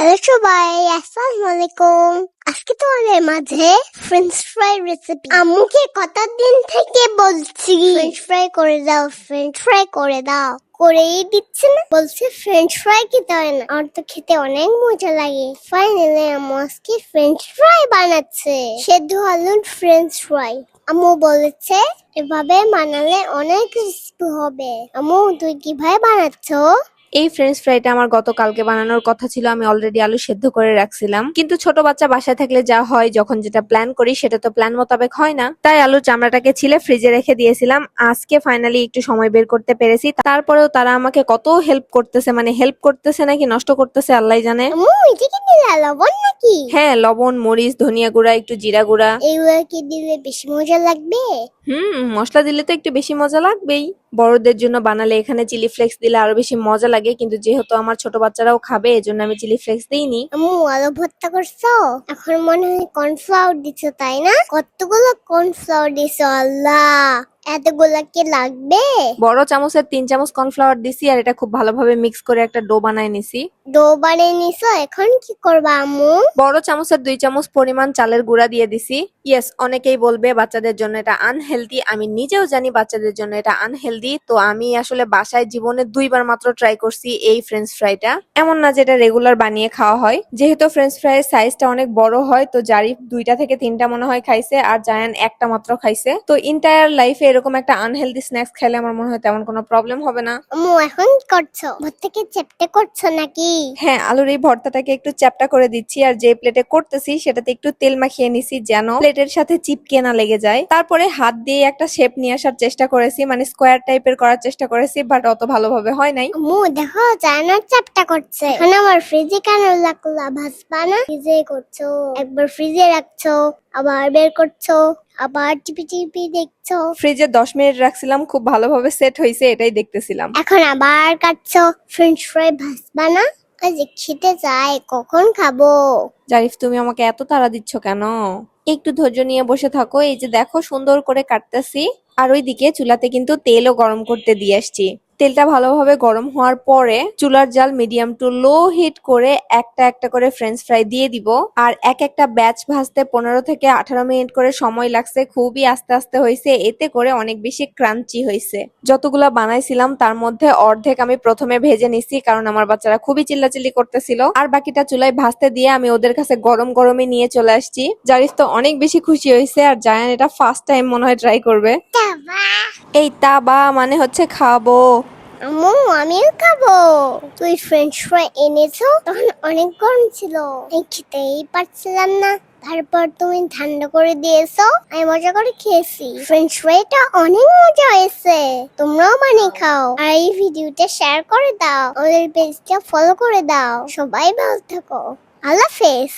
Hello সবাই আসসালামু আলাইকুম আজকে তোমাদের মাঝে ফ্রেঞ্চ ফ্রাই রেসিপি আম্মুকে কতদিন থেকে বলছি ফ্রেঞ্চ ফ্রাই করে দাও ফ্রেঞ্চ ফ্রাই করে দাও। করেই দিচ্ছে না। বলছে ফ্রেঞ্চ ফ্রাই খেতে হয় না। আর তো খেতে অনেক মজা লাগে। ফাইনালি আম্মু আজকে ফ্রেঞ্চ ফ্রাই বানাচ্ছে। সেদ্ধ আলুর ফ্রেঞ্চ ফ্রাই আম্মু বলেছে, এভাবে বানালে অনেক রেসিপি হবে। আম্মু, তুই কীভাবে বানাচ্ছ? এই ফ্রেঞ্চ ফ্রাইটা আমার গতকালকে বানানোর কথা ছিল, আমি অলরেডি আলু সেদ্ধ করে রাখছিলাম। কিন্তু ছোট বাচ্চা বাসায় থাকলে যা হয়, যখন যেটা প্ল্যান করি, সেটা তো প্ল্যান মোতাবেক হয় না। তাই আলুর চামড়াটাকে ছিলে ফ্রিজে রেখে দিয়েছিলাম। আজকে ফাইনালি একটু সময় বের করতে পেরেছি। তারপরেও তারা আমাকে কত হেল্প করতেছে মানে হেল্প করতেছে নাকি নষ্ট করতেছে আল্লাহ জানে। লবণ নাকি? হ্যাঁ লবণ মরিচ ধনিয়া গুঁড়া একটু জিরা গুঁড়া। এগুলো কি দিলে বেশি মজা লাগবে? হুম মশলা দিলে তো একটু বেশি মজা লাগবেই। বড়দের জন্য বানালে এখানে চিলি ফ্লেক্স দিলে আরও বেশি মজা লাগে কিন্তু যেহেতু আমার ছোট বাচ্চারাও খাবে এজন্য আমি চিলি ফ্লেক্স দিইনি। আম্মু আলু ভর্তা করছ? এখন মনে হয় কর্নফ্লাওয়ার দিছো তাই না? কতগুলো কর্নফ্লাওয়ার দিছো আল্লাহ! এতগুলা কি লাগবে? বড় চামচের তিন চামচ কর্নফ্লাওয়ার দিছি আর এটা খুব ভালোভাবে মিক্স করে একটা ডো বানায় নিছি। ডো বানিয়ে নিছো এখন কি করবা আম্মু? বড় চামচের দুই চামচ পরিমাণ চালের গুঁড়া দিয়ে দিছি। ইয়েস অনেকেই বলবে বাচ্চাদের জন্য এটা আনহেলদি আমি নিজেও জানি বাচ্চাদের জন্য এটা আনহেলদি তো আমি আসলে বাসায় জীবনে দুইবার মাত্র ট্রাই করছি এই ফ্রেঞ্চ ফ্রাইটা এমন না যেটা রেগুলার বানিয়ে খাওয়া হয়। যেহেতু ফ্রেঞ্চ ফ্রাইয়ের সাইজটা অনেক বড় হয় তো জারিফ দুইটা থেকে তিনটা মনে হয় খাইছে আর জায়ান একটা মাত্র খাইছে। তো ইন্টায়ার লাইফে এরকম একটা আনহেলদি স্ন্যাক্স খেলে আমার মনে হয় তেমন কোনো প্রবলেম হবে না। আম্মু এখন কি করছ? ভর্তাকে চেপটে করছ নাকি? হ্যাঁ আলুর এই ভর্তাটাকে একটু চ্যাপটা করে দিচ্ছি আর যে প্লেটে করতেছি সেটাতে একটু তেল মাখিয়ে নিছি যেন প্লেটের সাথে চিপকে না লেগে যায়। তারপরে হাত দিয়ে একটা শেপ নিয়ে আসার চেষ্টা করেছি মানে স্কোয়ার টাইপের করার চেষ্টা করেছি বাট অত ভালোভাবে হয় নাই। আম্মু দেখো চায়নার চাপটা করছে। এখন আমার ফ্রিজে কেন লাগলা? ভাসবা না ফ্রিজে করছ একবার ফ্রিজে রাখছো আবার বের করছ আবার টিপি টিপি দেখছ। ফ্রিজে দশ মিনিট রাখছিলাম খুব ভালোভাবে সেট হয়েছে এটাই দেখতেছিলাম। এখন আবার কাটছো। ফ্রেঞ্চ ফ্রাই ভাসবা না আজ খেতে চাই কখন খাব? জারিফ, তুমি আমাকে এত তাড়া দিচ্ছ কেন? একটু ধৈর্য নিয়ে বসে থাকো, এই যে দেখো সুন্দর করে কাটতেছি। আর ওইদিকে চুলাতে কিন্তু তেলও গরম করতে দিয়ে আসছি। তেলটা ভালোভাবে গরম হওয়ার পরে চুলার জাল মিডিয়াম টু লো হিট করে একটা একটা করে ফ্রেঞ্চ ফ্রাই দিয়ে দিব। আর এক একটা ব্যাচ ভাজতে পনেরো থেকে আঠারো মিনিট করে সময় লাগছে, খুবই আস্তে আস্তে হয়েছে, এতে করে অনেক বেশি ক্রাঞ্চি হয়েছে। যতগুলা বানাইছিলাম, তার মধ্যে অর্ধেক আমি প্রথমে ভেজে নিছি, কারণ আমার বাচ্চারা খুবই চিল্লাচিল্লি করতেছিল। আর বাকিটা চুলায় ভাজতে দিয়ে আমি ওদের কাছে গরম গরমে নিয়ে চলে আসছি। জারিফ তো অনেক বেশি খুশি হয়েছে, আর জায়ান এটা ফার্স্ট টাইম মনে হয় ট্রাই করবে। এই তা বা মানে হচ্ছে খাব। আম্মু, আমিও খাব। তুই ফ্রেঞ্চ ফ্রাই এনেছো? তখন অনেক গরম ছিল। আমি খেতেই পারছিলাম না। তারপর তুমি ঠান্ডা করে দিয়েছ। আমি মজা করে খেয়েছি। ফ্রেঞ্চ ফ্রাইটা অনেক মজা হয়েছে। তোমরাও বানিয়ে খাও। আর এই ভিডিওটা শেয়ার করে দাও। আমাদের পেজটা ফলো করে দাও। সবাই ভালো থাকো। আল্লাহ হাফেজ।